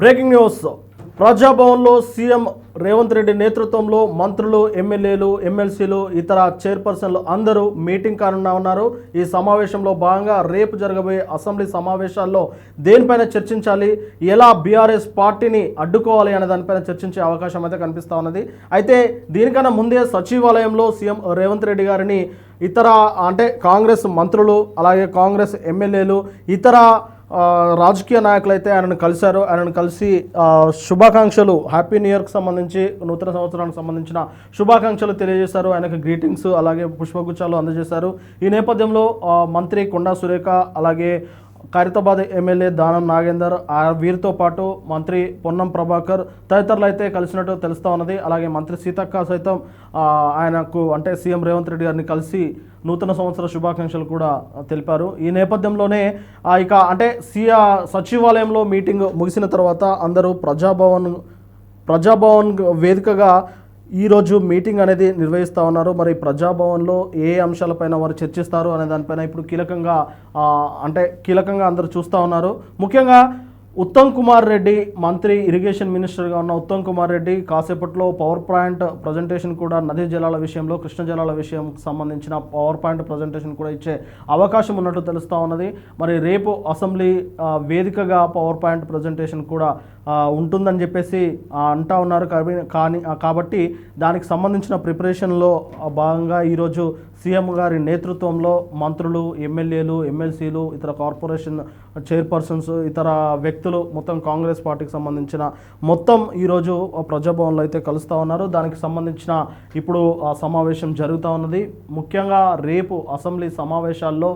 Breaking news. ప్రజాభవన్లో CM Revanth Reddy నేతృత్వంలో మంత్రులు ఎమ్మెల్యేలు ఎమ్మెల్సీలు ఇతర చైర్పర్సన్లు అందరూ మీటింగ్ కానున్నా ఉన్నారు. ఈ సమావేశంలో భాగంగా రేపు జరగబోయే అసెంబ్లీ సమావేశాల్లో దేనిపైన చర్చించాలి ఎలా బీఆర్ఎస్ పార్టీని అడ్డుకోవాలి అనే దానిపైన చర్చించే అవకాశం అయితే కనిపిస్తా ఉన్నది. అయితే దీనికన్నా ముందే సచివాలయంలో సీఎం రేవంత్ రెడ్డి గారిని ఇతర అంటే కాంగ్రెస్ మంత్రులు అలాగే కాంగ్రెస్ ఎమ్మెల్యేలు ఇతర రాజకీయ నాయకులు అయితే ఆయనను కలిశారు. ఆయనను కలిసి శుభాకాంక్షలు. హ్యాపీ న్యూ ఇయర్కి సంబంధించి నూతన సంవత్సరానికి సంబంధించిన శుభాకాంక్షలు తెలియజేశారు. ఆయనకు గ్రీటింగ్స్ అలాగే పుష్పగుచ్చాలు అందజేశారు. ఈ నేపథ్యంలో మంత్రి కొండా సురేఖ అలాగే ఖైరతాబాద్ ఎమ్మెల్యే దానం నాగేందర్ ఆ వీరితో పాటు మంత్రి పొన్నం ప్రభాకర్ తదితరులు అయితే కలిసినట్టు తెలుస్తూ ఉన్నది. అలాగే మంత్రి సీతక్క సైతం ఆయనకు అంటే సీఎం రేవంత్ రెడ్డి గారిని కలిసి నూతన సంవత్సర శుభాకాంక్షలు కూడా తెలిపారు. ఈ నేపథ్యంలోనే ఆ, ఇక అంటే సీఆ సచివాలయంలో మీటింగ్ ముగిసిన తర్వాత అందరూ ప్రజాభవన్ ప్రజాభవన్ వేదికగా ఈరోజు మీటింగ్ అనేది నిర్వహిస్తూ ఉన్నారు. మరి ప్రజాభవన్లో ఏ అంశాలపైన వారు చర్చిస్తారు అనే దానిపైన ఇప్పుడు కీలకంగా అంటే కీలకంగా అందరూ చూస్తూ ఉన్నారు. ముఖ్యంగా ఉత్తమ్ కుమార్ రెడ్డి మంత్రి ఇరిగేషన్ మినిస్టర్గా ఉన్న ఉత్తమ్ కుమార్ రెడ్డి కాసేపట్లో పవర్ పాయింట్ ప్రజెంటేషన్ కూడా నదీ జలాల విషయంలో కృష్ణ జలాల విషయం సంబంధించిన పవర్ పాయింట్ ప్రజెంటేషన్ కూడా ఇచ్చే అవకాశం ఉన్నట్టు తెలుస్తూ ఉన్నది. మరి రేపు అసెంబ్లీ వేదికగా పవర్ పాయింట్ ప్రజెంటేషన్ కూడా ఉంటుందని చెప్పేసి అంటా ఉన్నారు. కానీ కాబట్టి దానికి సంబంధించిన ప్రిపరేషన్లో భాగంగా ఈరోజు సీఎం గారి నేతృత్వంలో మంత్రులు ఎమ్మెల్యేలు ఎమ్మెల్సీలు ఇతర కార్పొరేషన్ చైర్పర్సన్స్ ఇతర వ్యక్తులు మొత్తం కాంగ్రెస్ పార్టీకి సంబంధించిన మొత్తం ఈరోజు ప్రజాభవన్లో అయితే కలుస్తూ ఉన్నారు. దానికి సంబంధించిన ఇప్పుడు ఆ సమావేశం జరుగుతూ ఉన్నది. ముఖ్యంగా రేపు అసెంబ్లీ సమావేశాల్లో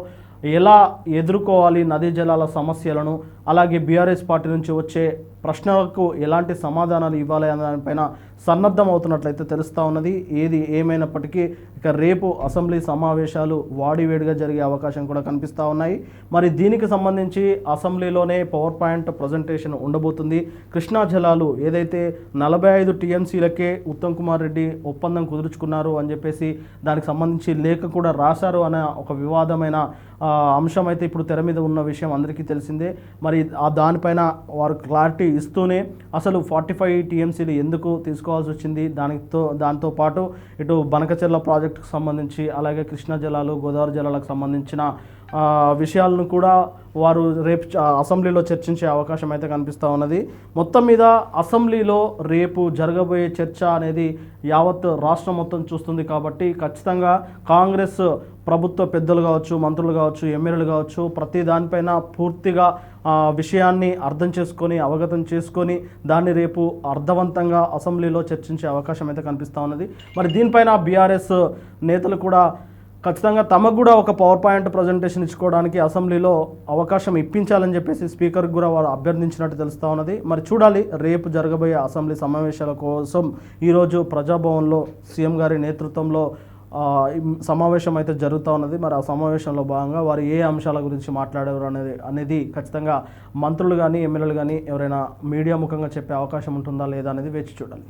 ఎలా ఎదుర్కోవాలి నదీ జలాల సమస్యలను అలాగే బీఆర్ఎస్ పార్టీ నుంచి వచ్చే ప్రశ్నలకు ఎలాంటి సమాధానాలు ఇవ్వాలి అనే దానిపైన సన్నద్ధం అవుతున్నట్లయితే తెలుస్తూ ఉన్నది. ఏది ఏమైనప్పటికీ ఇక రేపు అసెంబ్లీ సమావేశాలు వాడివేడిగా జరిగే అవకాశం కూడా కనిపిస్తూ ఉన్నాయి. మరి దీనికి సంబంధించి అసెంబ్లీలోనే పవర్ పాయింట్ ప్రజెంటేషన్ ఉండబోతుంది. కృష్ణా జలాలు ఏదైతే నలభై ఐదు టీఎంసీలకే ఉత్తమ్ కుమార్ రెడ్డి ఒప్పందం కుదుర్చుకున్నారు అని చెప్పేసి దానికి సంబంధించి లేఖ కూడా రాశారు అనే ఒక వివాదమైన అంశం అయితే ఇప్పుడు తెర మీద ఉన్న విషయం అందరికీ తెలిసిందే. మరి దానిపైన వారు క్లారిటీ ఇస్తూనే అసలు ఫార్టీ ఫైవ్ టీఎంసీలు ఎందుకు తీసుకోవాల్సి వచ్చింది? దానితో దాంతో పాటు ఇటు బనకచెర్ల ప్రాజెక్టుకు సంబంధించి అలాగే కృష్ణా జలాలు గోదావరి జలాలకు సంబంధించిన విషయాలను కూడా వారు రేపు అసెంబ్లీలో చర్చించే అవకాశం అయితే కనిపిస్తూ ఉన్నది. మొత్తం మీద అసెంబ్లీలో రేపు జరగబోయే చర్చ అనేది యావత్ రాష్ట్రం మొత్తం చూస్తుంది కాబట్టి ఖచ్చితంగా కాంగ్రెస్ ప్రభుత్వ పెద్దలు కావచ్చు మంత్రులు కావచ్చు ఎమ్మెల్యేలు కావచ్చు ప్రతి దానిపైన పూర్తిగా విషయాన్ని అర్థం చేసుకొని అవగతం చేసుకొని దాన్ని రేపు అర్థవంతంగా అసెంబ్లీలో చర్చించే అవకాశం అయితే కనిపిస్తూ ఉన్నది. మరి దీనిపైన బీఆర్ఎస్ నేతలు కూడా ఖచ్చితంగా తమకు కూడా ఒక పవర్ పాయింట్ ప్రజెంటేషన్ ఇచ్చుకోవడానికి అసెంబ్లీలో అవకాశం ఇప్పించాలని చెప్పేసి స్పీకర్కి కూడా వారు అభ్యర్థించినట్టు తెలుస్తూ ఉన్నది. మరి చూడాలి రేపు జరగబోయే అసెంబ్లీ సమావేశాల కోసం ఈరోజు ప్రజాభవన్లో సీఎం గారి నేతృత్వంలో సమావేశం అయితే జరుగుతూ ఉన్నది. మరి ఆ సమావేశంలో భాగంగా వారు ఏ అంశాల గురించి మాట్లాడారు అనేది అనేది ఖచ్చితంగా మంత్రులు కానీ ఎమ్మెల్యేలు కానీ ఎవరైనా మీడియా ముఖంగా చెప్పే అవకాశం ఉంటుందా లేదా అనేది వేచి చూడాలి.